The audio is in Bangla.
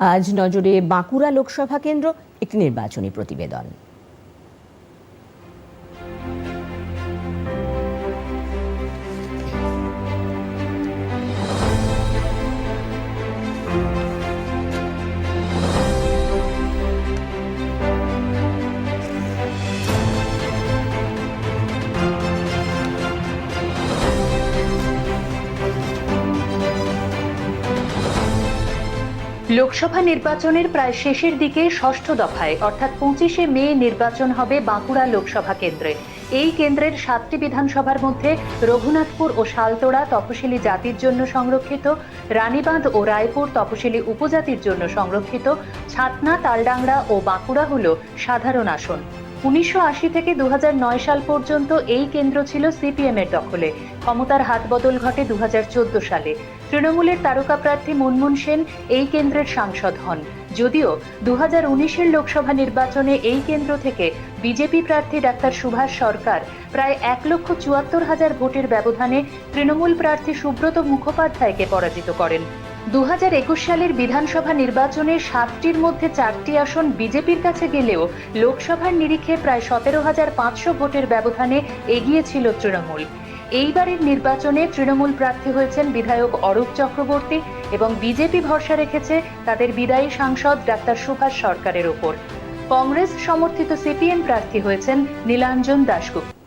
আজ নজরে বাঁকুড়া লোকসভা কেন্দ্র একটি নির্বাচনী প্রতিবেদন। লোকসভা নির্বাচনের প্রায় শেষের দিকে ষষ্ঠ দফায়, অর্থাৎ পঁচিশে মে নির্বাচন হবে বাঁকুড়া লোকসভা কেন্দ্রে। এই কেন্দ্রের সাতটি বিধানসভার মধ্যে রঘুনাথপুর ও শালতোড়া তপশিলি জাতির জন্য সংরক্ষিত, রানীবাঁধ ও রায়পুর তপশিলি উপজাতির জন্য সংরক্ষিত, ছাতনা, তালডাংরা ও বাঁকুড়া হল সাধারণ আসন। উনিশশো আশি থেকে দু হাজার নয় সাল পর্যন্ত এই কেন্দ্র ছিল সিপিএম এর দখলে। ক্ষমতার হাত বদল ঘটে দু হাজার চোদ্দ সালে। তৃণমূলের তারকা প্রার্থী মুনমুন সেন এই কেন্দ্রের সাংসদ হন। যদিও দু হাজার লোকসভা নির্বাচনে এই কেন্দ্র থেকে বিজেপি প্রার্থী ডাক্তার সুভাষ সরকার প্রায় এক লক্ষ চুয়াত্তর হাজার ভোটের ব্যবধানে তৃণমূল প্রার্থী সুব্রত মুখোপাধ্যায়কে পরাজিত করেন। দু একুশ সালের বিধানসভা নির্বাচনে সাতটির মধ্যে চারটি আসন বিজেপির কাছে গেলেও লোকসভার নিরিখে প্রায় সতেরো হাজার পাঁচশো ভোটের ব্যবধানে এগিয়ে ছিল তৃণমূল। এইবারের নির্বাচনে তৃণমূল প্রার্থী হয়েছেন বিধায়ক অরূপ চক্রবর্তী এবং বিজেপি ভরসা রেখেছে তাদের বিদায়ী সাংসদ ডাক্তার সুভাষ সরকারের ওপর। কংগ্রেস সমর্থিত সিপিএম প্রার্থী হয়েছেন নীলাঞ্জন দাশগুপ্ত।